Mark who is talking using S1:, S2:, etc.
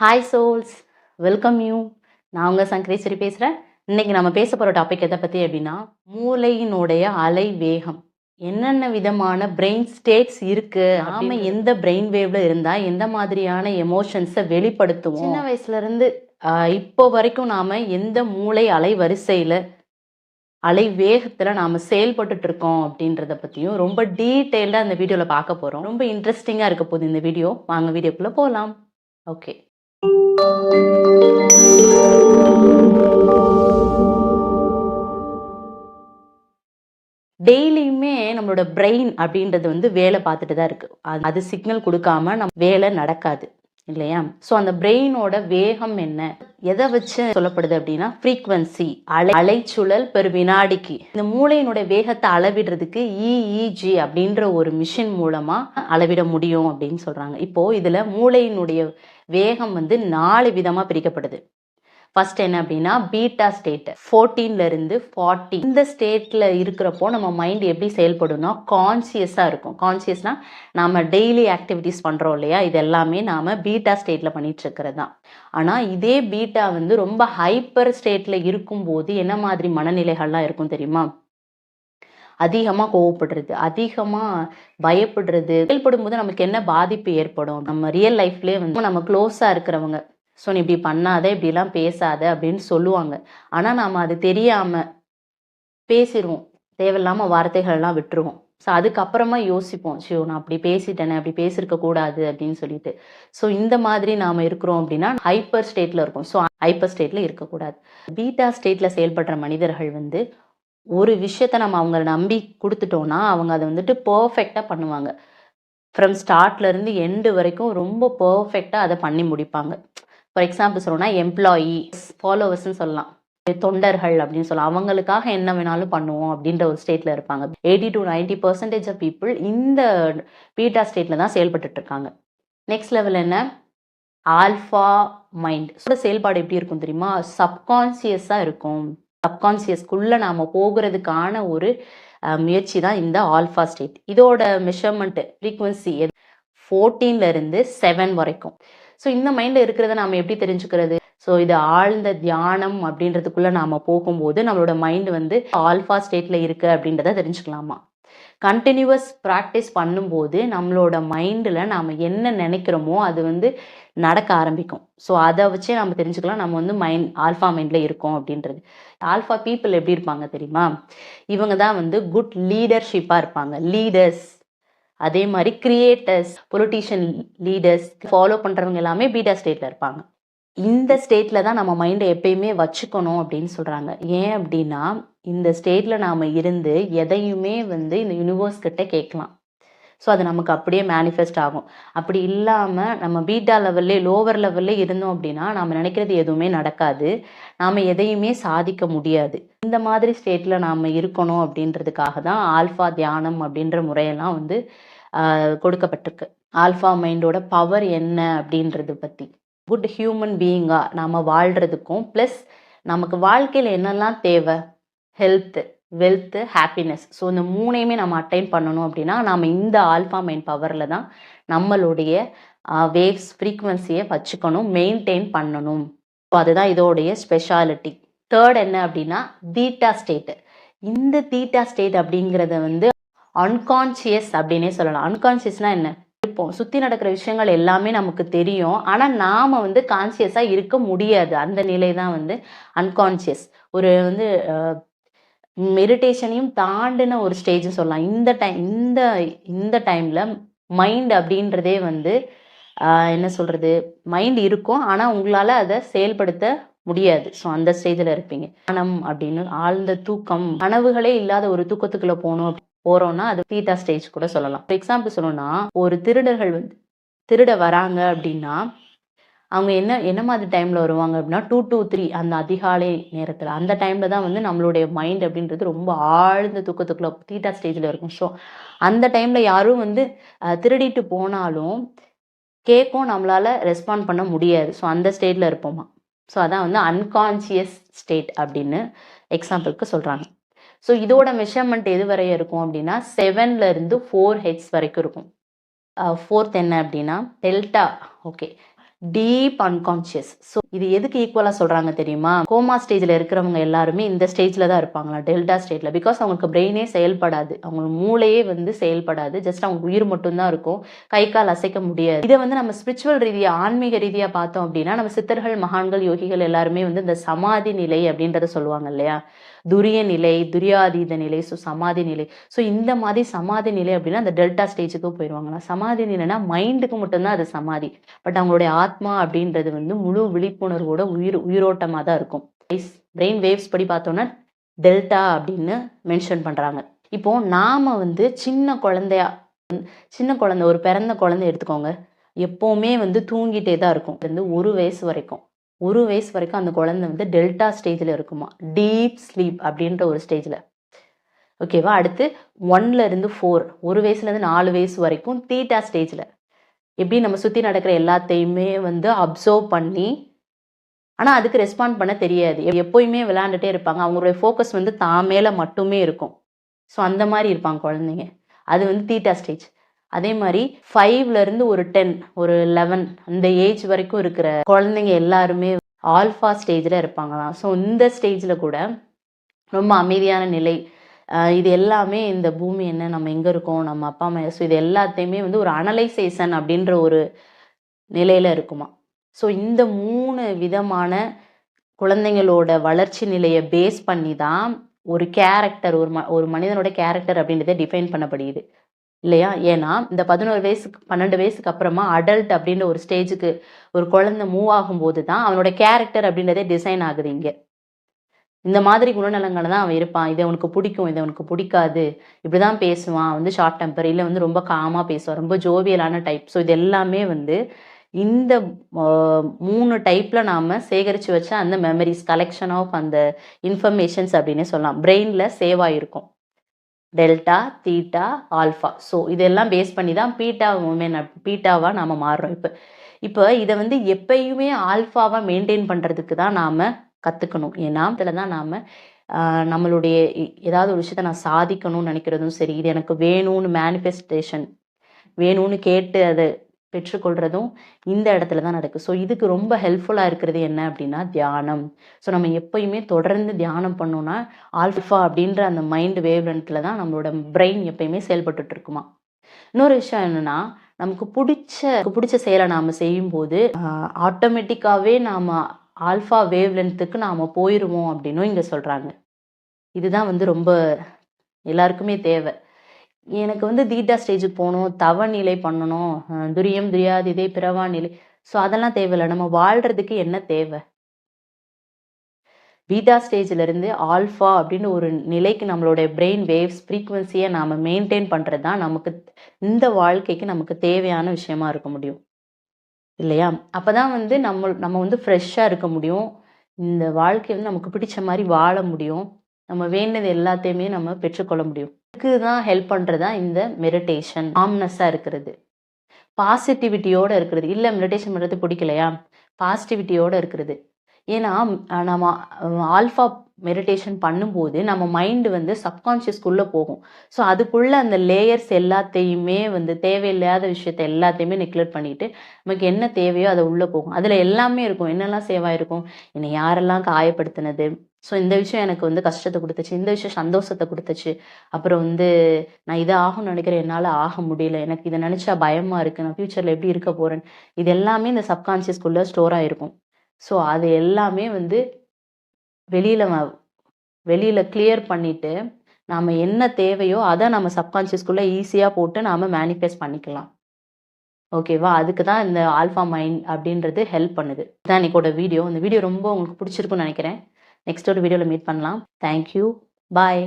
S1: Hi souls welcome you நான் உங்கள் சங்கரேஸ்வரி பேசுகிறேன் இன்னைக்கு நம்ம பேச போகிற டாபிக் எதை பற்றி அப்படின்னா மூளையினுடைய அலை வேகம். என்னென்ன விதமான பிரெயின் ஸ்டேட்ஸ் இருக்கு? நாம எந்த பிரெயின் வேவ்ல இருந்தா எந்த மாதிரியான எமோஷன்ஸை வெளிப்படுத்துவோம்? சின்ன வயசுல இருந்து ஆஹ், இப்போ வரைக்கும் நாம எந்த மூளை அலை வரிசையில அலை வேகத்துல நாம செயல்பட்டுட்டு இருக்கோம் அப்படின்றத பத்தியும் ரொம்ப டீட்டெயில்டா இந்த வீடியோல பார்க்க போறோம். ரொம்ப இன்ட்ரெஸ்டிங்கா இருக்க போகுது இந்த வீடியோ வாங்க வீடியோக்குள்ள போகலாம் ஓகே டெய்லியுமே நம்மளோட பிரெயின் அப்படின்றது வந்து வேலை பார்த்துட்டு தான் இருக்கு. அது- அது சிக்னல் கொடுக்காம நம்ம வேலை நடக்காது. இல்லையா? ஸோ அந்த பிரெயினோட வேகம் என்ன? எதை வச்சு சொல்லப்படுது அப்படின்னா ஃப்ரீக்வன்சி அலை அலைச்சுழல் பெர் வினாடிக்கு. இந்த மூளையினுடைய வேகத்தை அளவிடுறதுக்கு இஇஜி அப்படின்ற ஒரு மிஷின் மூலமா அளவிட முடியும் அப்படின்னு சொல்றாங்க. இப்போ இதுல மூளையினுடைய வேகம் வந்து நாலு விதமா பிரிக்கப்படுது. ஃபர்ஸ்ட் என்ன அப்படின்னா பீட்டா ஸ்டேட் ஃபோர்டீன்ல இருந்து ஃபார்ட்டி இந்த ஸ்டேட்ல இருக்கிறப்போ நம்ம மைண்ட் எப்படி செயல்படும்னா கான்சியஸா இருக்கும். கான்சியஸ்னா நம்ம டெய்லி ஆக்டிவிட்டிஸ் பண்றோம் இல்லையா? இது எல்லாமே நாம பீட்டா ஸ்டேட்ல பண்ணிட்டு இருக்கிறது தான். ஆனா இதே பீட்டா வந்து ரொம்ப ஹைப்பர் ஸ்டேட்ல இருக்கும்போது என்ன மாதிரி மனநிலைகள்லாம் இருக்கும் தெரியுமா? அதிகமா கோவப்படுறது அதிகமா பயப்படுறது செயல்படும் போது நமக்கு என்ன பாதிப்பு ஏற்படும்? நம்ம ரியல் லைஃப்லயே வந்து நம்ம க்ளோஸா இருக்கிறவங்க ஸோ நீ இப்படி பண்ணாத இப்படிலாம் பேசாத அப்படின்னு சொல்லுவாங்க. ஆனால் நாம் அது தெரியாமல் பேசிடுவோம் தேவையில்லாமல் வார்த்தைகள்லாம் விட்டுருவோம். ஸோ அதுக்கப்புறமா யோசிப்போம். ஷியோ நான் அப்படி பேசிட்டேனே அப்படி பேசியிருக்க கூடாது அப்படின்னு சொல்லிட்டு. ஸோ இந்த மாதிரி நாம் இருக்கிறோம் அப்படின்னா ஹைப்பர் ஸ்டேட்டில் இருக்கும். ஸோ ஹைப்பர் ஸ்டேட்டில் இருக்கக்கூடாது. பீட்டா ஸ்டேட்டில் செயல்படுற மனிதர்கள் வந்து ஒரு விஷயத்த நம்ம அவங்கள நம்பி கொடுத்துட்டோம்னா அவங்க அதை வந்துட்டு பர்ஃபெக்டாக பண்ணுவாங்க. ஃப்ரம் ஸ்டார்ட்லேருந்து எண்டு வரைக்கும் ரொம்ப பர்ஃபெக்டாக அதை பண்ணி முடிப்பாங்க. ஃபார் எக்ஸாம்பிள் சொல்லணும்னா எம்ப்ளாயி ஃபாலோவர்ஸ்னு சொல்லலாம். தொண்டர்கள் அப்படின்னு சொல்லலாம். அவங்களுக்காக என்ன வேணாலும் பண்ணுவோம் அப்படின்ற ஒரு ஸ்டேட்ல இருப்பாங்க. Eighty to ninety percentage of people இந்த பீட்டா ஸ்டேட்ல தான் செயல்பட்டு இருக்காங்க. நெக்ஸ்ட் லெவல் என்ன? ஆல்ஃபா மைண்ட் செயல்பாடு எப்படி இருக்கும் தெரியுமா? சப்கான்சியஸாக இருக்கும். சப்கான்சியஸ்க்குள்ளே நாம போகிறதுக்கான ஒரு முயற்சி தான் இந்த ஆல்ஃபா ஸ்டேட் இதோட மெஷர்மெண்ட் ஃப்ரீக்வன்சி ஃபோர்டீன்ல இருந்து செவன் வரைக்கும். ஸோ இந்த மைண்டில் இருக்கிறத நாம் எப்படி தெரிஞ்சுக்கிறது? ஸோ இது ஆழ்ந்த தியானம் அப்படின்றதுக்குள்ளே நாம் போகும்போது நம்மளோட மைண்டு வந்து ஆல்ஃபா ஸ்டேட்டில் இருக்குது அப்படின்றத தெரிஞ்சுக்கலாமா? கண்டினியூவஸ் ப்ராக்டிஸ் பண்ணும்போது நம்மளோட மைண்டில் நாம் என்ன நினைக்கிறோமோ அது வந்து நடக்க ஆரம்பிக்கும். ஸோ அதை வச்சே நம்ம தெரிஞ்சுக்கலாம் நம்ம வந்து மைண்ட் ஆல்ஃபா மைண்டில் இருக்கோம் அப்படின்றது. ஆல்ஃபா பீப்புள் எப்படி இருப்பாங்க தெரியுமா? இவங்க தான் வந்து குட் லீடர்ஷிப்பாக இருப்பாங்க. லீடர்ஸ் அதே மாதிரி கிரியேட்டர்ஸ் பொலிட்டீஷியன் லீடர்ஸ் ஃபாலோ பண்ணுறவங்க எல்லாமே பீட்டா ஸ்டேட்டில் இருப்பாங்க. இந்த ஸ்டேட்ல தான் நம்ம மைண்டை எப்பயுமே வச்சுக்கணும் அப்படின்னு சொல்றாங்க. ஏன் அப்படின்னா இந்த ஸ்டேட்ல நாம இருந்து எதையுமே வந்து இந்த யூனிவர்ஸ் கிட்ட கேட்கலாம். ஸோ அது நமக்கு அப்படியே மேனிஃபெஸ்ட் ஆகும். அப்படி இல்லாமல் நம்ம பீட்டா லெவல்லே லோவர் லெவல்லே இருந்தோம் அப்படின்னா நாம் நினைக்கிறது எதுவுமே நடக்காது. நாம் எதையுமே சாதிக்க முடியாது. இந்த மாதிரி ஸ்டேட்டில் நாம் இருக்கணும் அப்படின்றதுக்காக தான் ஆல்ஃபா தியானம் அப்படின்ற முறையெல்லாம் வந்து கொடுக்கப்பட்டிருக்கு. ஆல்ஃபா மைண்டோட பவர் என்ன அப்படின்றது பற்றி குட் ஹியூமன் பீயிங்காக நாம் வாழ்கிறதுக்கும் ப்ளஸ் நமக்கு வாழ்க்கையில் என்னெல்லாம் தேவை? ஹெல்த்து வெல்த்து ஹாப்பினஸ் ஸோ இந்த மூணையுமே நம்ம அட்டைன் பண்ணணும் அப்படின்னா நம்ம இந்த ஆல்ஃபா மைண்ட் பவரில் தான் நம்மளுடைய வேவ்ஸ் ஃப்ரீக்குவென்சியை வச்சுக்கணும் மெயின்டைன் பண்ணணும். ஸோ அதுதான் இதோடைய ஸ்பெஷாலிட்டி தேர்ட் என்ன அப்படின்னா தீட்டா ஸ்டேட்டு இந்த தீட்டா ஸ்டேட் அப்படிங்கிறத வந்து அன்கான்சியஸ் அப்படின்னே சொல்லலாம். அன்கான்சியஸ்னால் என்ன? இருப்போம். சுத்தி நடக்கிற விஷயங்கள் எல்லாமே நமக்கு தெரியும். ஆனா நாம வந்து கான்சியஸா இருக்க முடியாது. அந்த நிலை தான் வந்து அன்கான்சியஸ் ஒரு வந்து மெடிடேஷனையும் தாண்டின ஒரு ஸ்டேஜ்னு சொல்லலாம். இந்த டைம் இந்த இந்த டைமில் மைண்ட் அப்படின்றதே வந்து என்ன சொல்கிறது மைண்ட் இருக்கும். ஆனால் உங்களால் அதை செயல்படுத்த முடியாது. ஸோ அந்த ஸ்டேஜில் இருப்பீங்க. மனம் அப்படின்னு ஆழ்ந்த தூக்கம் கனவுகளே இல்லாத ஒரு தூக்கத்துக்குள்ளே போகணும் போகிறோம்னா அது தீட்டா ஸ்டேஜ் கூட சொல்லலாம். ஃபார் எக்ஸாம்பிள் சொல்லணும்னா ஒரு திருடர்கள் வந்து திருட வராங்க அப்படின்னா அவங்க என்ன என்ன மாதிரி டைமில் வருவாங்க அப்படின்னா டூ டூ த்ரீ அந்த அதிகாலை நேரத்தில். அந்த டைமில் தான் வந்து நம்மளுடைய மைண்ட் அப்படின்றது ரொம்ப ஆழ்ந்த தூக்கத்துக்குள்ள தீட்டா ஸ்டேஜில் இருக்கும். ஸோ அந்த டைமில் யாரும் வந்து திருடிட்டு போனாலும் கேட்கும் நம்மளால ரெஸ்பாண்ட் பண்ண முடியாது. ஸோ அந்த ஸ்டேட்ல இருப்போமா? ஸோ அதான் வந்து அன்கான்சியஸ் ஸ்டேட் அப்படின்னு எக்ஸாம்பிளுக்கு சொல்றாங்க. ஸோ இதோட மெஷர்மெண்ட் எது வரை இருக்கும் அப்படின்னா செவன்ல இருந்து ஃபோர் ஹெட்ஸ் வரைக்கும் இருக்கும். ஃபோர்த் என்ன அப்படின்னா delta okay deep unconscious so இது எதுக்கு ஈக்குவலாக சொல்கிறாங்க தெரியுமா? கோமா ஸ்டேஜில் இருக்கிறவங்க எல்லாருமே இந்த ஸ்டேஜில் தான் இருப்பாங்களா? டெல்டா ஸ்டேட்டில் பிகாஸ் அவங்களுக்கு பிரெயினே செயல்படாது. அவங்களுக்கு மூளையே வந்து செயல்படாது. ஜஸ்ட் அவங்க உயிர் மட்டும்தான் இருக்கும். கை கால் அசைக்க முடியாது. இதை வந்து நம்ம ஸ்பிரிச்சுவல் ரீதியாக ஆன்மீக ரீதியாக பார்த்தோம் அப்படின்னா நம்ம சித்தர்கள் மகான்கள் யோகிகள் எல்லாருமே வந்து இந்த சமாதி நிலை அப்படின்றத சொல்லுவாங்க இல்லையா? துரிய நிலை துரியாதீத நிலை ஸோ சமாதி நிலை. ஸோ இந்த மாதிரி சமாதி நிலை அப்படின்னா அந்த டெல்டா ஸ்டேஜுக்கு போயிடுவாங்களா சமாதி நிலைனா மைண்டுக்கு மட்டும்தான் அது சமாதி. பட் அவங்களுடைய ஆத்மா அப்படின்றது வந்து முழு விழிப்புணர்வோட உயிர் உயிரோட்டமாக தான் இருக்கும். பிரெயின் வேவ்ஸ் படி பார்த்தோன்னா டெல்டா அப்படின்னு மென்ஷன் பண்ணுறாங்க இப்போ நாம வந்து சின்ன குழந்தையா சின்ன குழந்தை ஒரு பிறந்த குழந்தை எடுத்துக்கோங்க. எப்போவுமே வந்து தூங்கிட்டே தான் இருக்கும். வந்து ஒரு வயசு வரைக்கும். ஒரு வயசு வரைக்கும் அந்த குழந்தை வந்து டெல்டா ஸ்டேஜில் இருக்குமா? டீப் ஸ்லீப் அப்படின்ற ஒரு ஸ்டேஜில். ஓகேவா அடுத்து ஒன்ல இருந்து ஃபோர். ஒரு வயசுலேருந்து நாலு வயசு வரைக்கும் தீட்டா ஸ்டேஜில். எப்படி நம்ம சுற்றி நடக்கிற எல்லாத்தையுமே வந்து அப்சர்வ் பண்ணி ஆனால் அதுக்கு ரெஸ்பாண்ட் பண்ண தெரியாது. எப்போயுமே விளையாண்டுட்டே இருப்பாங்க. அவங்களுடைய ஃபோக்கஸ் வந்து தான் மேலே மட்டுமே இருக்கும். ஸோ அந்த மாதிரி இருப்பாங்க குழந்தைங்க. அது வந்து தீட்டா ஸ்டேஜ். அதே மாதிரி ஃபைவ்ல இருந்து ஒரு டென் ஒரு லெவன் அந்த ஏஜ் வரைக்கும் இருக்கிற குழந்தைங்க எல்லாருமே ஆல்ஃபா ஸ்டேஜில் இருப்பாங்களாம். ஸோ இந்த ஸ்டேஜில் கூட ரொம்ப அமைதியான நிலை இது எல்லாமே இந்த பூமி என்ன நம்ம எங்கே இருக்கோம் நம்ம அப்பா அம்மா ஸோ இது எல்லாத்தையுமே வந்து ஒரு அனலைசேஷன் அப்படின்ற ஒரு நிலையில் இருக்குமா ஸோ இந்த மூணு விதமான குழந்தைங்களோட வளர்ச்சி நிலையை பேஸ் பண்ணி தான் ஒரு கேரக்டர் ஒரு ம ஒரு மனிதனோட கேரக்டர் அப்படின்றத டிஃபைன் பண்ணப்படுகிறது. இல்லையா? ஏன்னா இந்த பதினோரு வயசுக்கு பன்னெண்டு வயசுக்கு அப்புறமா அடல்ட் அப்படின்ற ஒரு ஸ்டேஜுக்கு ஒரு குழந்தை மூவ் ஆகும்போது தான் அவனோட கேரக்டர் அப்படின்றதே டிசைன் ஆகுது இங்கே. இந்த மாதிரி குணநலங்களை தான் அவன் இருப்பான். இது அவனுக்கு பிடிக்கும் இது அவனுக்கு பிடிக்காது. இப்படிதான் பேசுவான். வந்து ஷார்ட் டெம்பர் இல்லை வந்து ரொம்ப காமாக பேசுவான். ரொம்ப ஜோவியலான டைப் ஸோ இது எல்லாமே வந்து இந்த மூணு டைப்பில் நாம் சேகரித்து வச்ச அந்த மெமரிஸ் கலெக்ஷன் ஆஃப் அந்த இன்ஃபர்மேஷன்ஸ் அப்படின்னே சொல்லலாம். பிரெயினில் சேவ் ஆகிருக்கும் டெல்டா தீட்டா ஆல்ஃபா. ஸோ இதெல்லாம் பேஸ் பண்ணி தான் பீட்டா உமன் பீட்டாவாக நாம் மாறுறோம் இப்போ. இப்போ இதை வந்து எப்பயுமே ஆல்ஃபாவாக மெயின்டைன் பண்ணுறதுக்கு தான் நாம் கற்றுக்கணும் ஏன்னா இதில் தான் நாம் நம்மளுடைய ஏதாவது ஒரு விஷயத்த நான் சாதிக்கணும்னு நினைக்கிறதும் சரி இது எனக்கு வேணும்னு மேனிஃபெஸ்டேஷன் வேணும்னு கேட்டு அதை பெற்றுக்கொள்றதும் இந்த இடத்துல தான் நடக்குது ஸோ இதுக்கு ரொம்ப ஹெல்ப்ஃபுல்லாக இருக்கிறது என்ன அப்படின்னா தியானம். ஸோ நம்ம எப்பயுமே தொடர்ந்து தியானம் பண்ணோன்னா ஆல்ஃபா அப்படின்ற அந்த மைண்ட் வேவ்லென்ட்டில் தான் நம்மளோட பிரெயின் எப்பயுமே செயல்பட்டுட்டு இருக்குமா இன்னொரு விஷயம் என்னென்னா நமக்கு பிடிச்ச பிடிச்ச செயலை நாம் செய்யும்போது ஆட்டோமேட்டிக்காகவே நாம் ஆல்ஃபா வேவ்லென்த்துக்கு நாம் போயிடுவோம் அப்படின்னும் இங்கே சொல்கிறாங்க இதுதான் வந்து ரொம்ப எல்லாருக்குமே தேவை. எனக்கு வந்து தீட்டா ஸ்டேஜுக்கு போகணும் தவ நிலை பண்ணணும் துரியம் துரியாதிதை பிறவா நிலை. ஸோ அதெல்லாம் தேவையில்லை. நம்ம வாழ்றதுக்கு என்ன தேவை? பீட்டா ஸ்டேஜ்ல இருந்து ஆல்ஃபா அப்படின்னு ஒரு நிலைக்கு நம்மளுடைய பிரெயின் வேவ்ஸ் ஃப்ரீக்குவென்சியை நாம் மெயின்டைன் பண்ணுறது தான் நமக்கு இந்த வாழ்க்கைக்கு நமக்கு தேவையான விஷயமா இருக்க முடியும். இல்லையா? அப்போ தான் வந்து நம்ம நம்ம வந்து ஃப்ரெஷ்ஷாக இருக்க முடியும். இந்த வாழ்க்கை வந்து நமக்கு பிடிச்ச மாதிரி வாழ முடியும். நம்ம வேண்டது எல்லாத்தையுமே நம்ம பெற்றுக்கொள்ள முடியும். அதுக்கு தான் ஹெல்ப் பண்ணுறது தான் இந்த மெடிடேஷன் ஆம்னஸாக இருக்கிறது பாசிட்டிவிட்டியோடு இருக்கிறது. இல்லை மெடிடேஷன் பண்ணுறது பிடிக்கலையா? பாசிட்டிவிட்டியோடு இருக்கிறது. ஏன்னா நம்ம ஆல்ஃபா மெடிடேஷன் பண்ணும்போது நம்ம மைண்டு வந்து சப்கான்ஷியஸ்குள்ளே போகும். ஸோ அதுக்குள்ளே அந்த லேயர்ஸ் எல்லாத்தையுமே வந்து தேவையில்லாத விஷயத்த எல்லாத்தையுமே நெக்லெக்ட் பண்ணிட்டு நமக்கு என்ன தேவையோ அதை உள்ளே போகும். அதில் எல்லாமே இருக்கும். என்னெல்லாம் சேவா இருக்கும் என்னை யாரெல்லாம் காயப்படுத்தினது? ஸோ இந்த விஷயம் எனக்கு வந்து கஷ்டத்தை கொடுத்துச்சு. இந்த விஷயம் சந்தோஷத்தை கொடுத்துச்சு. அப்புறம் வந்து நான் இதை ஆகும்னு நினைக்கிறேன். என்னால் ஆக முடியல. எனக்கு இதை நினச்சா பயமாக இருக்குது நான் ஃப்யூச்சரில் எப்படி இருக்க போகிறேன் இது எல்லாமே இந்த சப்கான்ஷியஸ்குள்ளே ஸ்டோர் ஆகிருக்கும் ஸோ அது எல்லாமே வந்து வெளியில் வெளியில் கிளியர் பண்ணிவிட்டு நாம் என்ன தேவையோ அதை நம்ம சப்கான்ஷியஸ்குள்ளே ஈஸியாக போட்டு நாம் மேனிஃபெஸ்ட் பண்ணிக்கலாம். ஓகேவா அதுக்கு தான் இந்த ஆல்ஃபா மைண்ட் அப்படின்றது ஹெல்ப் பண்ணுது. இதான் இன்னைக்கோட வீடியோ இந்த வீடியோ ரொம்ப உங்களுக்கு பிடிச்சிருக்குன்னு நினைக்கிறேன். நெக்ஸ்ட் ஒரு வீடியோவில் மீட் பண்ணலாம். Thank you bye